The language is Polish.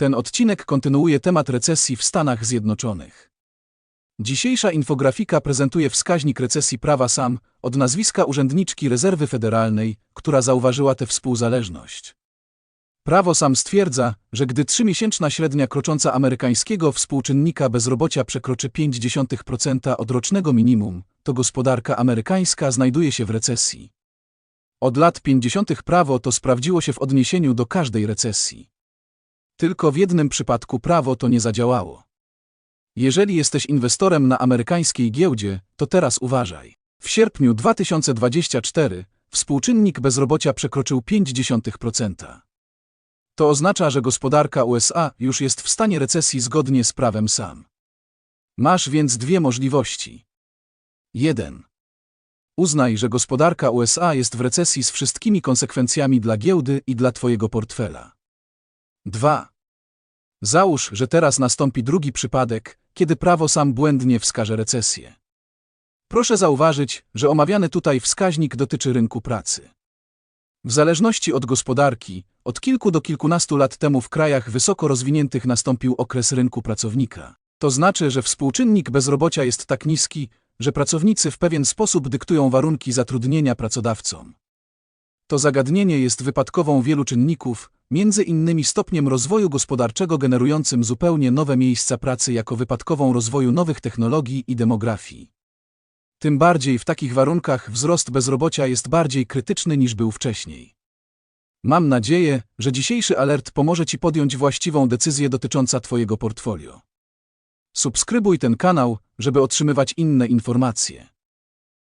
Ten odcinek kontynuuje temat recesji w Stanach Zjednoczonych. Dzisiejsza infografika prezentuje wskaźnik recesji prawa SAM od nazwiska urzędniczki Rezerwy Federalnej, która zauważyła tę współzależność. Prawo SAM stwierdza, że gdy trzymiesięczna średnia krocząca amerykańskiego współczynnika bezrobocia przekroczy 0,5% od rocznego minimum, to gospodarka amerykańska znajduje się w recesji. Od lat 50. prawo to sprawdziło się w odniesieniu do każdej recesji. Tylko w jednym przypadku prawo to nie zadziałało. Jeżeli jesteś inwestorem na amerykańskiej giełdzie, to teraz uważaj. W sierpniu 2024 współczynnik bezrobocia przekroczył 0,5%. To oznacza, że gospodarka USA już jest w stanie recesji zgodnie z prawem sam. Masz więc dwie możliwości. 1. Uznaj, że gospodarka USA jest w recesji z wszystkimi konsekwencjami dla giełdy i dla Twojego portfela. 2. Załóż, że teraz nastąpi drugi przypadek, kiedy prawo sam błędnie wskaże recesję. Proszę zauważyć, że omawiany tutaj wskaźnik dotyczy rynku pracy. W zależności od gospodarki, od kilku do kilkunastu lat temu w krajach wysoko rozwiniętych nastąpił okres rynku pracownika. To znaczy, że współczynnik bezrobocia jest tak niski, że pracownicy w pewien sposób dyktują warunki zatrudnienia pracodawcom. To zagadnienie jest wypadkową wielu czynników, między innymi stopniem rozwoju gospodarczego generującym zupełnie nowe miejsca pracy jako wypadkową rozwoju nowych technologii i demografii. Tym bardziej w takich warunkach wzrost bezrobocia jest bardziej krytyczny niż był wcześniej. Mam nadzieję, że dzisiejszy alert pomoże Ci podjąć właściwą decyzję dotycząca Twojego portfolio. Subskrybuj ten kanał, żeby otrzymywać inne informacje.